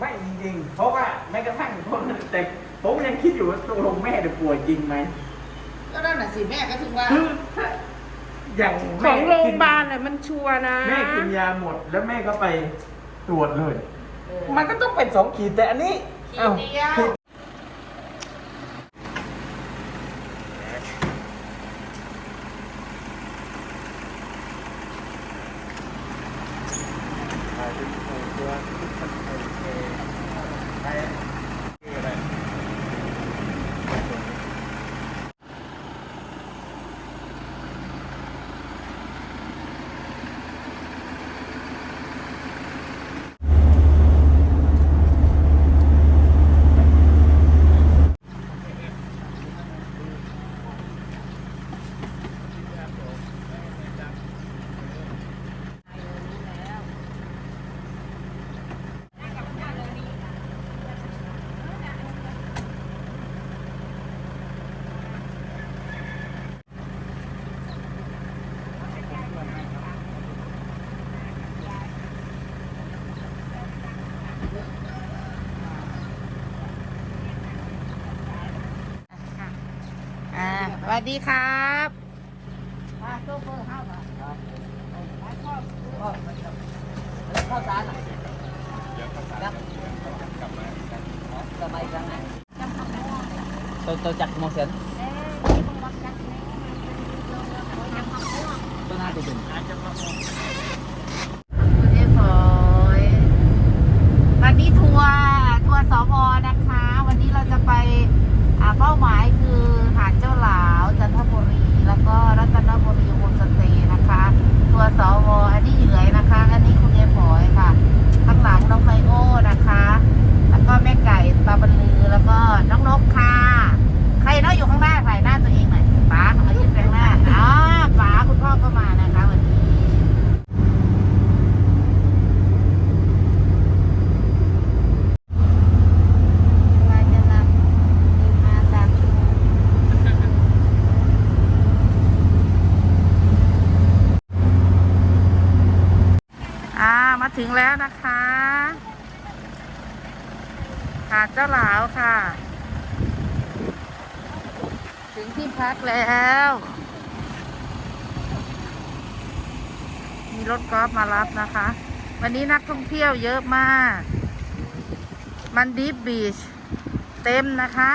ไม่จริงๆเพราะว่าแม้กระทั่งคนแต่ผมยังคิดอยู่ว่าตกลงแม่จะป่วยจริงไหมก็นั่นน่ะสิแม่ก็ถึงว่า คือถ้าอย่างขแม่องโรงกิพนยาบาลน่ะมันชัวร์นะ แม่กินยาหมดแล้วแม่ก็ไปตรวจเลยเออมันก็ต้องเป็นสองขีดแต่อันนี้ขีดอ้าเดียวขีดอ่า สวัสดีครับมาโชเฟอร์ห้าบาทแล้วข้าอะครับทำไมกันไหน tôi tôi chặt một sến tôi hai tụi mình คุณเอฟอยวันนี้ทัวร์ทัวร์สพนะคะ วันนี้เราจะไปอ่าเป้าหมายคือหาดเจ้าหลาวจันทบุรี แล้วก็รัตนบุรีโฮมสเตย์นะคะ ทัวร์สพอันนี้เหยื่อยนะคะ อันนี้คุณเอฟอยค่ะ ข้างหลังน้องไมโอ้นะคะ แล้วก็แม่ไก่ปลาบรรลือ แล้วก็น้องนกค่ะ ใครเนาะอยู่ข้างหน้าใส่หน้าตัวเองหน่อยป๋าเอายืนไปข้างหน้าอ๋อป๋าคุณพ่อก็มานะคะวันนี้ ว่าจะรับเดินมาสามชั่วโมงอ่า มาถึงแล้วนะคะ หาดเจ้าหลาวค่ะ ถึงที่พักแล้ว มีรถกอล์ฟมารับนะคะ วันนี้นักท่องเที่ยวเยอะมาก มันดีฟบีช เต็มนะคะ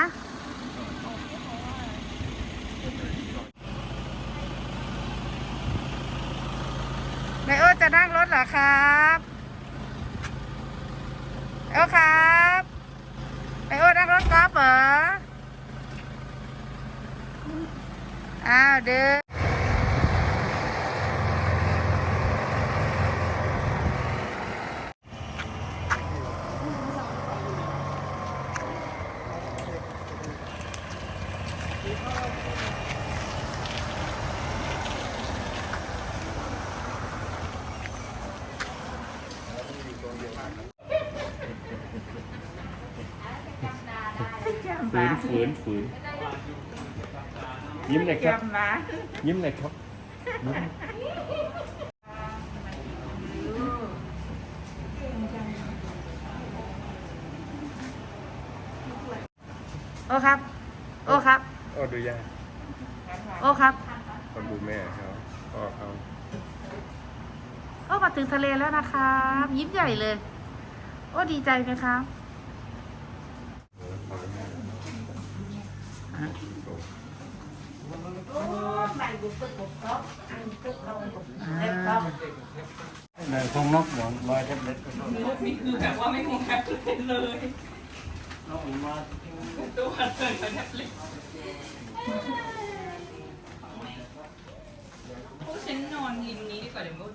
แม่โอ้จะนั่งรถเหรอครับเอ้ครับแม่โอ้นั่งรถกอล์ฟเหรอ อ้าวเดินฝืนฝืนฝืน ยิ้มเลยครับ ยิ้มเลยครับยิ้มโอ้ครับ โอ้ครับ โอ้ดูยากโอ้ครับ คนดูแม่เขาพ่อเขาโอ้มาถึงทะเลแล้วนะครับ ยิ้มใหญ่เลย โอ้ดีใจไหมครับ อ่าในทงนกหมอนลอยแท็บเล็ตนี่คือแบบว่าไม่คงแคบเลยนกมาตัวเลยแทบเล็กพวกฉันนอนริมนี้ดีกว่าเดี๋ยวมัน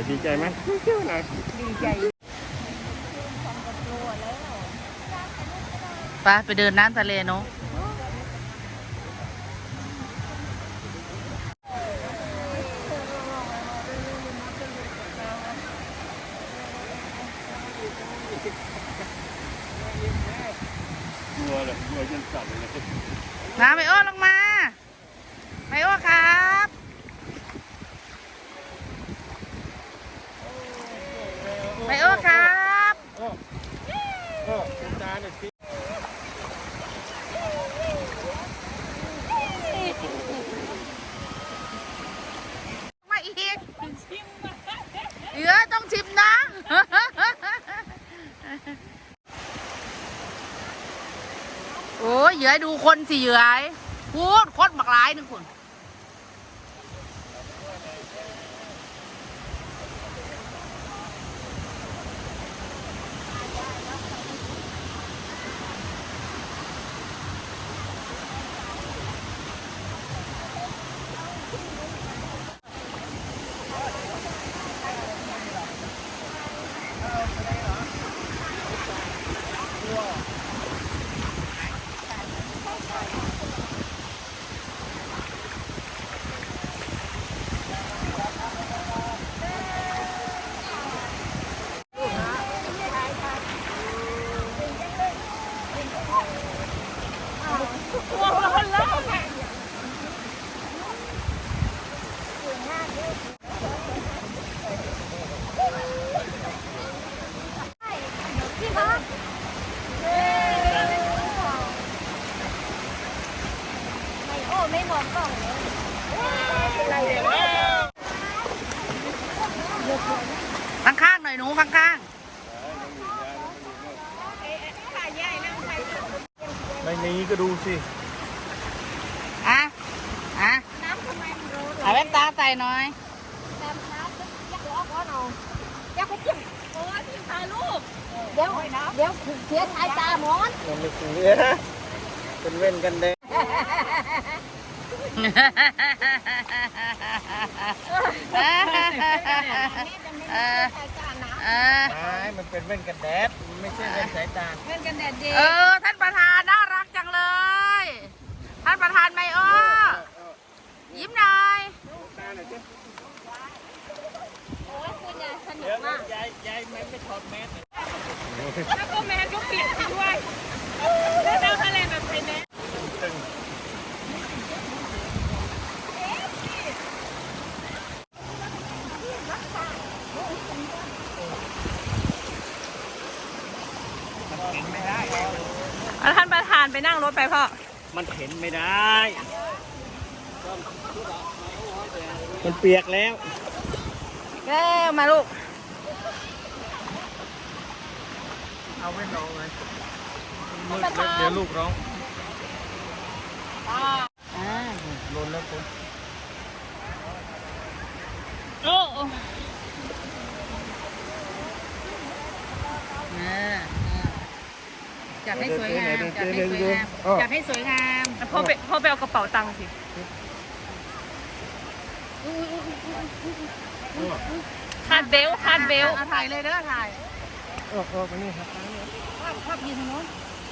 ดีใจดีใจไหมชื่อหน่อยไปไปเดินน้ำทะเลเนาะกลัวเลยกลัวจนสั่นเลยมาไมโอ้ลงมาไมโอ้ครับ ไมโอ้ครับ เออเออคุณตาเนี่ยสิ มาอีกเออต้องชิมนะ โอ้ยเหยื่อดู คนสี่เหยื่อพูดโคตรบักร้ายหนึงคุณ ไม่มีก็ดูสิๆอะ อะเอาแว่นตาใส่หน่อยเดี๋ยวเดี๋ยวเสียสายตาหมอนมันไม่เสียเป็นเว้นกันแดงเออเออไม่มันเป็นเว้นกันแดดมันไม่ใช่เว้นสายตาเพื่อนกันแดดเดีเออ ท่านประธานน่ารักจังเลย ท่านประธานไมโอ้ ยิ้มหน่อยโอ้ยคุณยายสนุกมากยายยายไม่ไม่ถอดแมสแล้วก็แมนก็เปลี่ยนไปด้วยแล้วเดินทะเลแบบไทยแมนเอาท่านประธานไปนั่งรถไปพ่อ มันเข็นไม่ได้ มันเปียกแล้วเอ้มาลูก เอาไว้รองเลยมืดแล้วเดี๋ยวลูกร้องอ่าลนแล้วคุณโอ้อ่าอ่าจัดให้สวยงาม จัดให้สวยงามจัดให้สวยงามพ่อไปพ่อไปเอากระเป๋าตังค์สิ คาดเบลต์คาดเบลต์อะถ่ายเลยเด้อถ่ายออกออกมานี่ครับชอบชอบยืนทางโน้น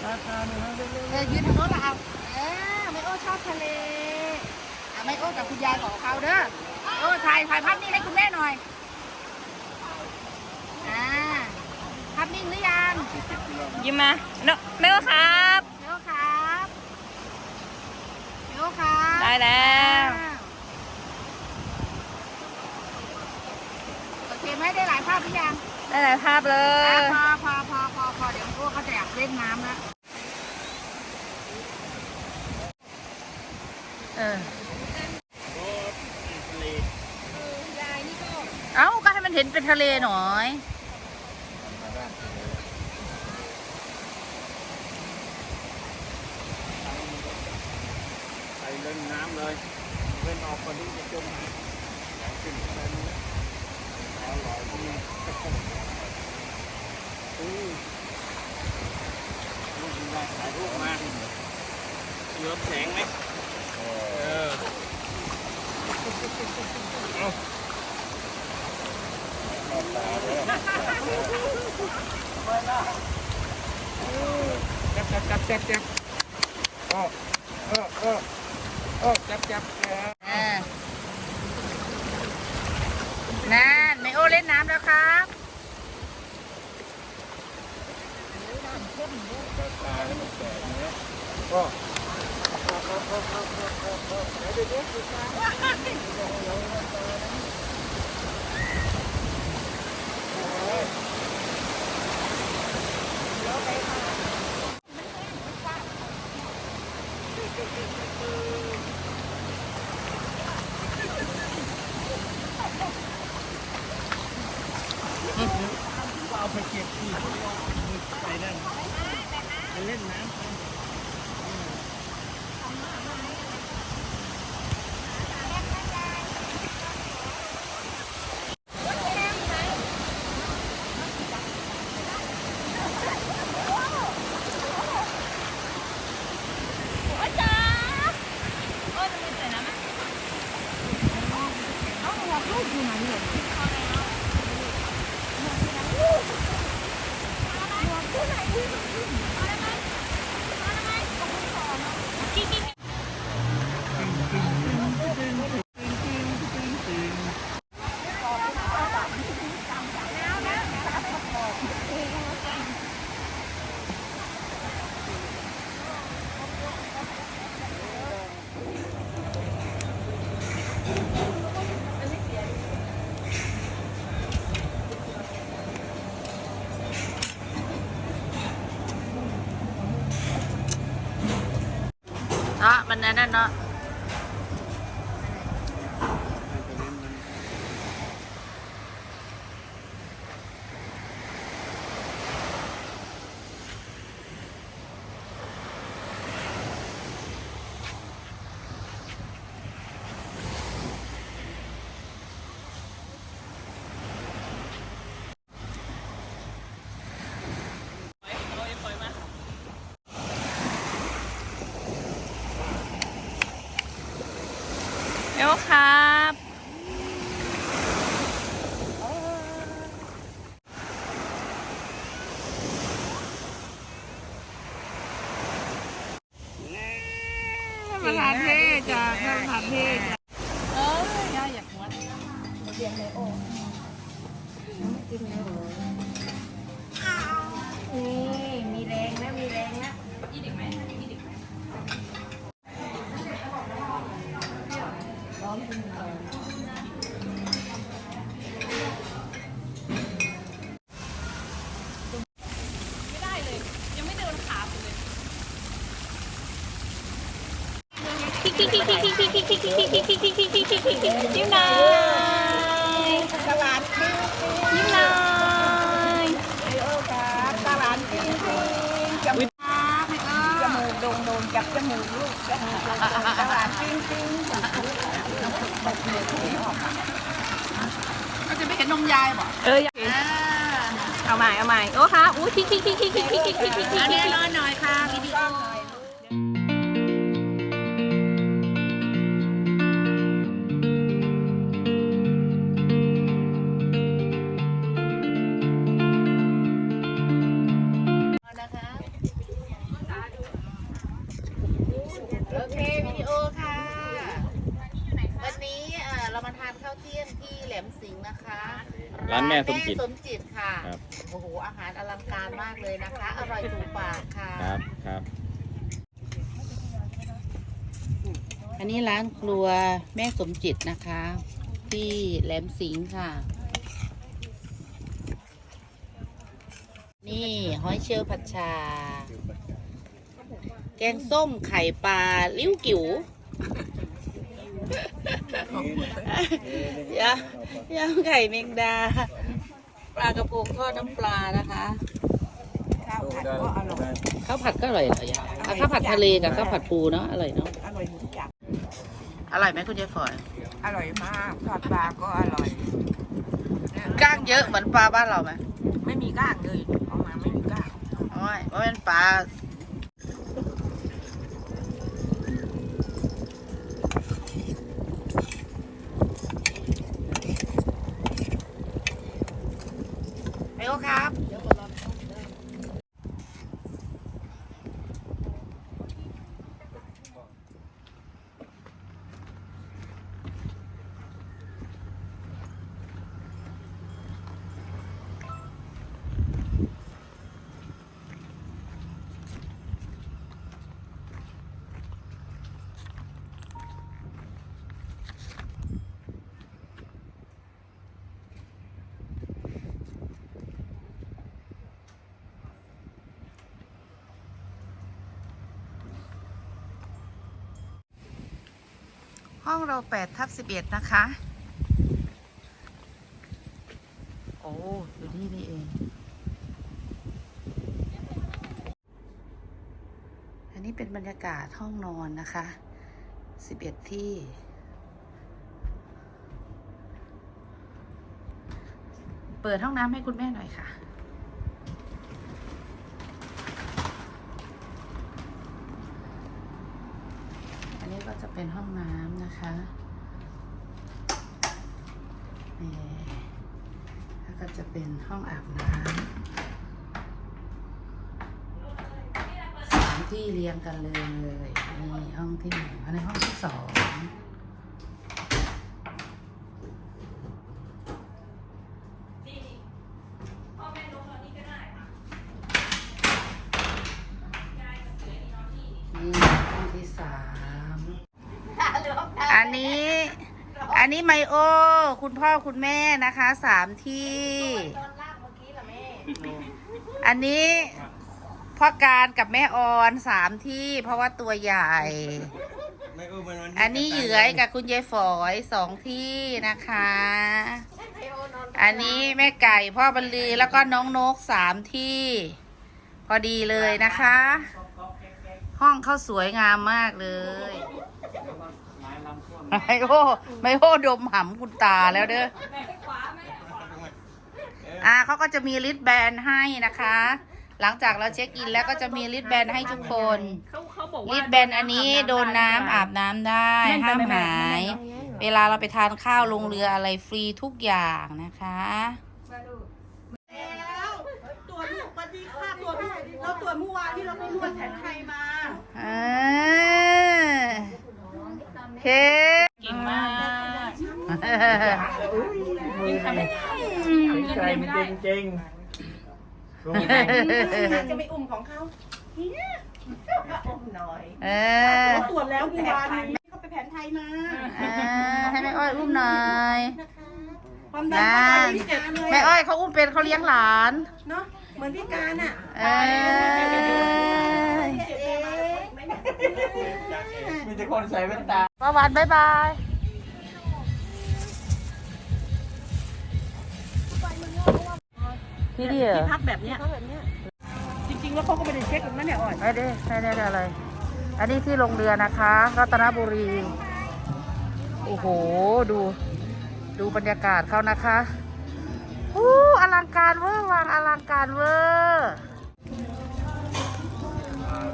ราคาเนี่ยนะเออยืนทางโน้นละเอาเออไมโอ้ชอบทะเลอะไมโอ้กับคุณยายของเขาเด้อโอ้ถ่ายถ่ายภาพนิ่งให้คุณแม่หน่อยอ่าภาพนิ่งหรือยังยิ้มมาเนาะไม่ว่าครับเดี๋ยวครับเดี๋ยวครับได้แล้ว อ่าโอเค ไหมได้หลายภาพหรือยังได้หลายภาพเลอะย พอพอพอพอพอเดี๋ยวพวกเขาจะอยากเล่นน้ำแล้วเออเอ้าก็ให้มันเห็นเป็นทะเลหน่อย ไปเล่นน้ำเลยเว้นออกคนที่จะจมอยากขึ้นไป เริ่มแสงไหมเออจับจับจับจับจับเออเออเออจับจับเออ ล่นน้ำแล้วครับก็ครับครับครับครับครับเดี๋ยวเดี๋ยว man. เอลค่ะ ยิ้มหน่อยตลาดยิ้มหน่อยตลาดจริงจริงจมูกจมูกโด่งโด่งจับจมูกลูกจมูกโด่งโด่งตลาดจริงจริงก็จะไม่เห็นนมยายบ่เอออยเอาใหม่เอาใหม่โอ้ค่ะอู้คิกคิกคิกคิกคิกคิกคิกคิกคิกอันนี้รอหน่อยค่ะวิดีโอนะคะ สมจิต สมจิตค่ะ ครับ โอ้โห อาหารอลังการมากเลยนะคะ อร่อยถูกปากค่ะ ครับครับอันนี้ร้านครัวแม่สมจิตนะคะ ที่แหลมสิงห์ค่ะ นี่หอยเชลล์ผัดชา แกงส้มไข่ปลาลิ้วกิ๋วยำยำไข่เมงดา ปลากระพงทอดน้ำปลานะคะ ข้าวผัดก็อร่อย ข้าวผัดก็อร่อยเหรอยายอะข้าวผัดทะเลกับข้าวผัดปูเนาะอร่อยเนาะอร่อยทุกอย่าง อร่อยไหมคุณยายฝอยอร่อยมากทอดปลาก็อร่อยก้างเยอะเหมือนปลาบ้านเราไหมไม่มีก้างเลยเอามาไม่มีก้าง โอ้ยว่าเป็นปลา โอครับ ห้อง เรา8ทับ11นะคะ โอ้อยู่นี่นี่เอง อันนี้เป็นบรรยากาศห้องนอนนะคะ11ที่เปิดห้องน้ำให้คุณแม่หน่อยค่ะ อันนี้ก็จะ เป็นห้องน้ำนะคะนี่แล้วก็จะเป็นห้องอาบน้ำสามที่เรียงกันเลยนี่ห้องที่หนึ่งในห้องที่สอง อันนี้ อันนี้ไมโอ คุณพ่อคุณแม่นะคะสามที่ อันนี้พ่อการกับแม่ออนสามที่ เพราะว่าตัวใหญ่ไม่เออมันมันอันนี้เหยือยกับคุณยายฝอยสองที่นะคะ อันนี้แม่ไก่พ่อบรรลือแล้วก็น้องนกสามที่ พอดีเลยนะคะ ห้องเขาสวยงามมากเลย ไมโอไมโอดมหำคุณตาแล้วเด้ออ่าเขาก็จะมีลิสแบนให้นะคะ หลังจากเราเช็คอินแล้วก็จะมีลิสแบนให้ทุกคนเขาเขาบอกว่าลิสแบนอันนี้โดนน้ำอาบน้ำได้ห้ามหาย เวลาเราไปทานข้าวลงเรืออะไรฟรีทุกอย่างนะคะ ตัวลูกวันนี้ค่าตัวลูกเราตัวเมื่อวานที่เราไปนวดแผนไทยมา อ่าเค เก่งมาก ใจมันจริงจริงจะไม่อุ้มของเขาเนี่ยอุ้มหน่อยเออตรวจแล้วเมื่อวานนี้เขาไปแผนไทยมาอ่าให้แม่อ้อยอุ้มหน่อยความดันนะเขาพิการเลยแม่อ้อยเขาอุ้มเป็นเขาเลี้ยงหลานเนาะเหมือนพิการอะเอ้ยมีแต่คนใส่แว่นตาประวันบายบาย พี่ดิเหรอพักแบบเนี้ยจริงๆแล้วเขาก็ไม่ได้เช็คกันนะเนี่ยอ่อนไม่ได้ไม่ได้อะไร อันนี้ที่ลงเรือนะคะ รัตนบุรี โอ้โห ดู ดูบรรยากาศเขานะคะอู้อลังการเวอร์วางอลังการเวอร์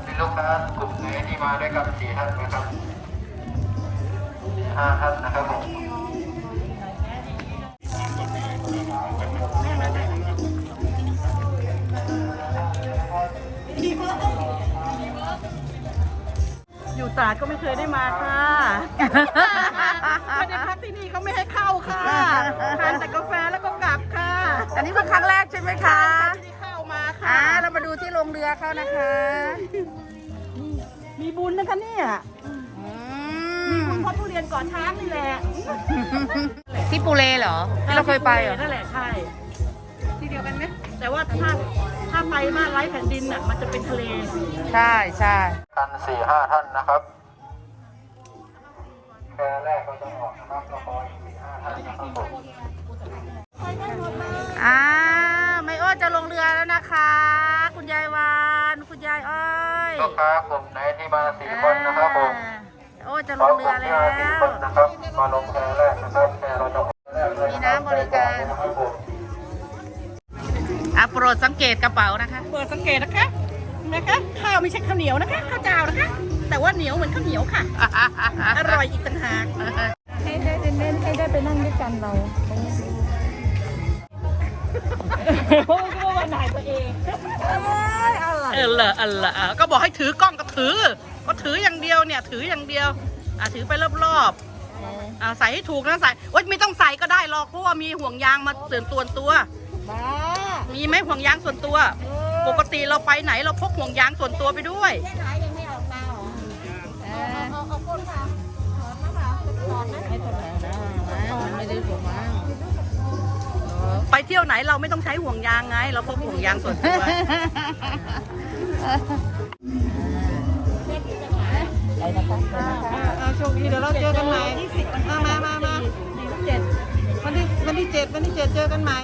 มีลูกค้ากลุ่มไหนที่มาด้วยกันสี่ท่านไหมครับห้าท่านนะครับผม อยู่ตราดก็ไม่เคยได้มาค่ะไม่ได้พักที่นี่เขาไม่ให้เข้าค่ะทานแต่กาแฟแล้วก็กลับค่ะอันนี้เป็นครั้งแรกใช่ไหมคะไม่ได้เข้ามาอ่าค่ะเรามาดูที่ลงเรือเขานะคะ มีบุญนะคะเนี่ยอืมีมบุญเพราะทุเรียนก่อช้างนี่แหละที่ปูเลเหรอที่เราเคยไปเหรอนั่นแหละใช่ที่เดียวกันไหมแต่ว่าถ้าถ้าไปบ้านไร้แผ่นดินน่ะมันจะเป็นทะเล ใช่ใช่กันสี่ห้าท่านนะครับแค่แรกก็จะออกนะครับแล้วก็อีกสี่ห้าท่านนะครับผมอ่าไม่โอ้จะลงเรือแล้วนะคะ คุณยายวาน คุณยายอ้อยลูกค้ากลุ่มไหนที่มาสี่คนนะครับผมอ่าโอ้จะขลองกเรืลุ่อมที่แล้มาสี่วคนนะครับมาลงแค่แรกนะครับแค่เราจะแรกเลยมีน้ำบริการนะครับผม อะโปรดสังเกตกระเป๋านะคะ เปิดสังเกตนะคะนะคะข้าวไม่ใช่ข้าวเหนียวนะคะข้าวเจ้านะคะ แต่ว่าเหนียวเหมือนข้าวเหนียวค่ะ อร่อยอีกต่างหากให้ได้เล่นให้ได้ไปนั่งด้วยกันเราเพราะว่าเออเหรอเออเหรออะก็บอกให้ถือกล้องก็ถือ ก็ถืออย่างเดียวเนี่ย ถืออย่างเดียว อะถือไปรอบๆอะใส่ให้ถูกนะใส่โอ๊ยไม่ต้องใส่ก็ได้หรอกเพราะว่ามีห่วงยางมาเตือนตัวตัวบ้า มีไหมห่วงยางส่วนตัว ปกติเราไปไหนเราพกห่วงยางส่วนตัวไปด้วยแค่ไหนยังไม่ออกมาเหรอเออเอาเอาก้นมาถอนมาเปล่าถอนนะไม่ถอนนะมันไม่ได้ผมมาไปเที่ยวไหนเราไม่ต้องใช้ห่วงยางไง เราพกห่วงยางส่วนตัวโชคดีเดี๋ยวเราเจอกันใหม่มามามามาเจ็ดวันที่วันที่เจ็ดวันที่เจ็ดเจอกันใหม่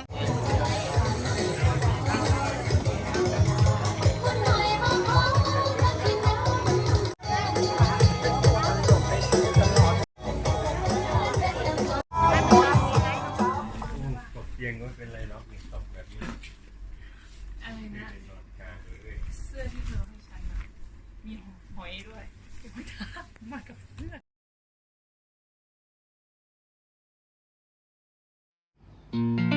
ก็ไม่เป็นไรเนาะตกแบบนี้อะไรนะนอนกลางเลยเสื้อที่เธอให้ฉันอะมีหอยด้วยมากับเสื้อ thank you